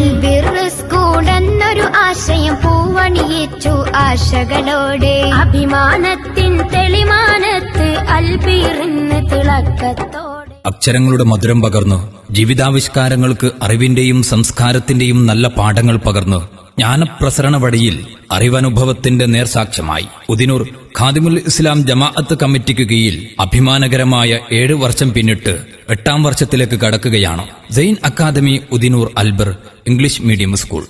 അൽബിർ എന്നൊരു ആശയം പൂവണിയേറ്റു ആശകളോടെ. അഭിമാനത്തിൻ തെളിമാനത്ത് അൽബിറിന്ന് തിളക്കത്തോടെ. അക്ഷരങ്ങളുടെ മധുരം പകർന്നു ജീവിതാവിഷ്കാരങ്ങൾക്ക് അറിവിന്റെയും സംസ്കാരത്തിന്റെയും നല്ല പാഠങ്ങൾ പകർന്നു. ജ്ഞാനപ്രസരണ വഴിയിൽ അറിവനുഭവത്തിന്റെ നേർസാക്ഷ്യമായി. ഉദിനൂർ ഖാദിമുൽ ഇസ്ലാം ജമാഅത്ത് കമ്മിറ്റിക്ക് കീഴിൽ അഭിമാനകരമായ ഏഴ് വർഷം പിന്നിട്ട് എട്ടാം വർഷത്തിലേക്ക് കടക്കുകയാണ്. Jain academy Udinoor Albir English medium school.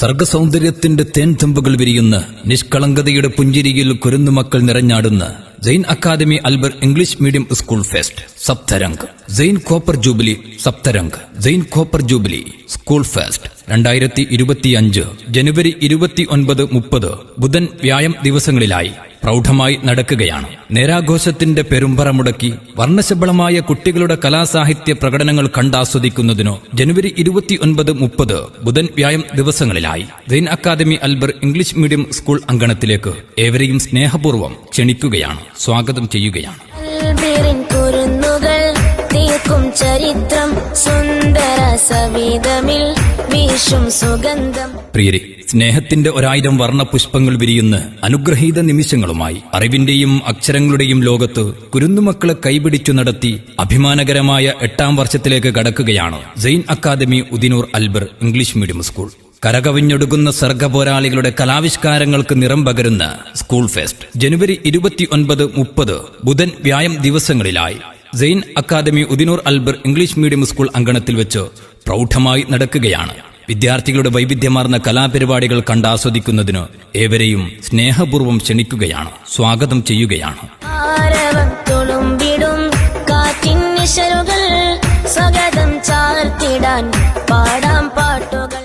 സർഗസൗന്ദര്യത്തിന്റെ തേൻതുമ്പുകൾ വിരിയുന്ന നിഷ്കളങ്കതയുടെ പുഞ്ചിരിയിൽ കുരുന്നുമക്കൾ നിറഞ്ഞാടുന്ന Jain academy Albir English medium school fest Saptarang Jain copper jubilee Saptarang Jain copper jubilee school fest രണ്ടായിരത്തി ഇരുപത്തിയഞ്ച് ജനുവരി ഇരുപത്തി ഒൻപത് മുപ്പത് ബുധൻ വ്യായം ദിവസങ്ങളിലായി. പ്രൗഢമായി നടക്കുകയാണ്. നേരാഘോഷത്തിന്റെ പെരുമ്പറ മുടക്കി വർണശബളമായ കുട്ടികളുടെ കലാസാഹിത്യ പ്രകടനങ്ങൾ കണ്ടാസ്വദിക്കുന്നതിനോ ജനുവരി ഇരുപത്തി ഒൻപത് മുപ്പത് ബുധൻ വ്യായം ദിവസങ്ങളിലായി. Jain academy Albir English medium school അങ്കണത്തിലേക്ക് ഏവരെയും സ്നേഹപൂർവം ക്ഷണിക്കുകയാണ്. സ്വാഗതം ചെയ്യുകയാണ്. ചരിത്രം സുന്ദര വീശും സുഗന്ധം. പ്രിയരെ സ്നേഹത്തിന്റെ ഒരായിരം വർണ പുഷ്പങ്ങൾ വിരിയുന്ന അനുഗ്രഹീത നിമിഷങ്ങളുമായി അറിവിന്റെയും അക്ഷരങ്ങളുടെയും ലോകത്ത് കുരുന്നുമക്കളെ കൈപിടിച്ചു നടത്തി അഭിമാനകരമായ എട്ടാം വർഷത്തിലേക്ക് കടക്കുകയാണ് Jain academy Udinoor Albir English medium school. കരകവിഞ്ഞൊടുക്കുന്ന സർഗപോരാളികളുടെ കലാവിഷ്കാരങ്ങൾക്ക് നിറം പകരുന്ന സ്കൂൾ ഫെസ്റ്റ് ജനുവരി ഇരുപത്തി ഒൻപത് മുപ്പത് ബുധൻ വ്യായം ദിവസങ്ങളിലായി. Jain academy Udinoor Albir English medium school അങ്കണത്തിൽ വെച്ച് പ്രൗഢമായി നടക്കുകയാണ്. വിദ്യാർത്ഥികളുടെ വൈവിധ്യമാർന്ന കലാപരിപാടികൾ കണ്ടാസ്വദിക്കുന്നതിന് ഏവരെയും സ്നേഹപൂർവം ക്ഷണിക്കുകയാണ് സ്വാഗതം ചെയ്യുകയാണ്.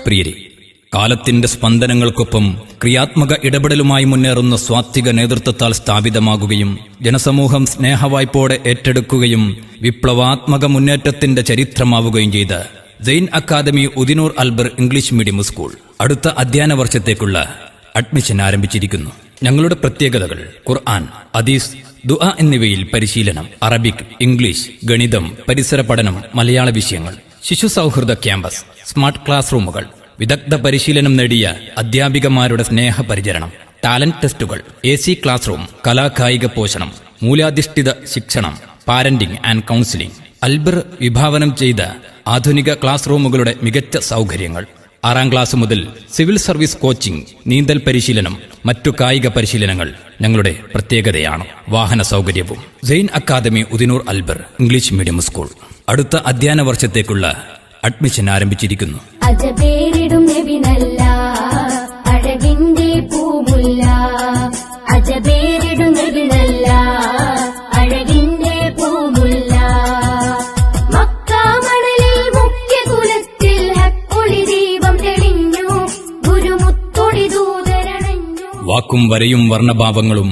പ്രിയരെ കാലത്തിന്റെ സ്പന്ദനങ്ങൾക്കൊപ്പം ക്രിയാത്മക ഇടപെടലുമായി മുന്നേറുന്ന സ്വാത്വിക നേതൃത്വത്താൽ സ്ഥാപിതമാകുകയും ജനസമൂഹം സ്നേഹവായ്പോടെ ഏറ്റെടുക്കുകയും വിപ്ലവാത്മക മുന്നേറ്റത്തിന്റെ ചരിത്രമാവുകയും ചെയ്ത Jain academy Udinoor Albir English medium school അടുത്ത അധ്യയന വർഷത്തേക്കുള്ള അഡ്മിഷൻ ആരംഭിച്ചിരിക്കുന്നു. ഞങ്ങളുടെ പ്രത്യേകതകൾ ഖുർആൻ അദീസ് ദുആ എന്നിവയിൽ പരിശീലനം അറബിക് ഇംഗ്ലീഷ് ഗണിതം പരിസര പഠനം മലയാള വിഷയങ്ങൾ ശിശു സൗഹൃദ ക്യാമ്പസ് സ്മാർട്ട് ക്ലാസ് റൂമുകൾ വിദഗ്ധ പരിശീലനം നേടിയ അധ്യാപികമാരുടെ സ്നേഹപരിചരണം ടാലന്റ് ടെസ്റ്റുകൾ എ സി ക്ലാസ് റൂം കലാകായിക പോഷണം മൂലാധിഷ്ഠിത ശിക്ഷണം പാരന്റിംഗ് ആൻഡ് കൗൺസിലിംഗ്. അൽബർ വിഭാവനം ചെയ്ത ആധുനിക ക്ലാസ് റൂമുകളുടെ മികച്ച സൗകര്യങ്ങൾ. ആറാം ക്ലാസ് മുതൽ സിവിൽ സർവീസ് കോച്ചിംഗ് നീന്തൽ പരിശീലനം മറ്റു കായിക പരിശീലനങ്ങൾ ഞങ്ങളുടെ പ്രത്യേകതയാണ്. വാഹന സൗകര്യവും. Jain academy Udinoor Albir English medium school. അടുത്ത അധ്യയന വർഷത്തേക്കുള്ള അഡ്മിഷൻ ആരംഭിച്ചിരിക്കുന്നു. അജപേരിടും വാക്കും വരയും വർണഭാവങ്ങളും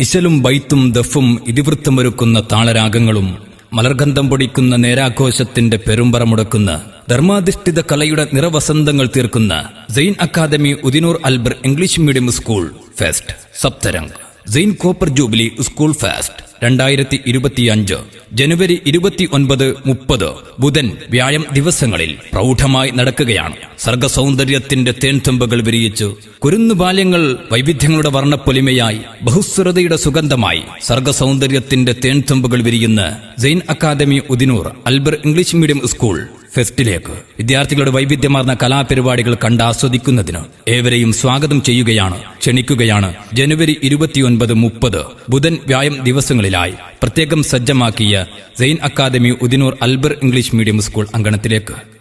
ഇശലും ബൈത്തും ദഫും ഇതിവൃത്തമൊരുക്കുന്ന താളരാഗങ്ങളും മലർഗന്ധം പൊടിക്കുന്ന നേരാഘോഷത്തിന്റെ പെരുമ്പറ മുടക്കുന്ന ധർമാധിഷ്ഠിത കലയുടെ നിറവസന്തങ്ങൾ തീർക്കുന്ന Jain academy Udinoor Albir English medium school fest Saptarang. Jain copper jubilee school fest രണ്ടായിരത്തി ഇരുപത്തിയഞ്ച് ജനുവരി ഇരുപത്തി ഒൻപത് മുപ്പത് ബുധൻ വ്യായം ദിവസങ്ങളിൽ പ്രൗഢമായി നടക്കുകയാണ്. സർഗസൗന്ദര്യത്തിന്റെ തേൻതുമ്പകൾ വിരിയിച്ചു കുരുന്നു ബാല്യങ്ങൾ വൈവിധ്യങ്ങളുടെ വർണപ്പൊലിമയായി ബഹുസ്വരതയുടെ സുഗന്ധമായി സർഗസൗന്ദര്യത്തിന്റെ തേൻതുമ്പകൾ വിരിയുന്ന Jain academy Udinoor Albir English medium school ഫെസ്റ്റിലേക്ക് വിദ്യാർത്ഥികളുടെ വൈവിധ്യമാർന്ന കലാപരിപാടികൾ കണ്ട് ആസ്വദിക്കുന്നതിന് ഏവരെയും സ്വാഗതം ചെയ്യുകയാണ് ക്ഷണിക്കുകയാണ്. ജനുവരി ഇരുപത്തിയൊൻപത് മുപ്പത് ബുധൻ വ്യായം ദിവസങ്ങളിലായി പ്രത്യേകം സജ്ജമാക്കിയ Jain academy Udinoor Albir English medium school അങ്കണത്തിലേക്ക്.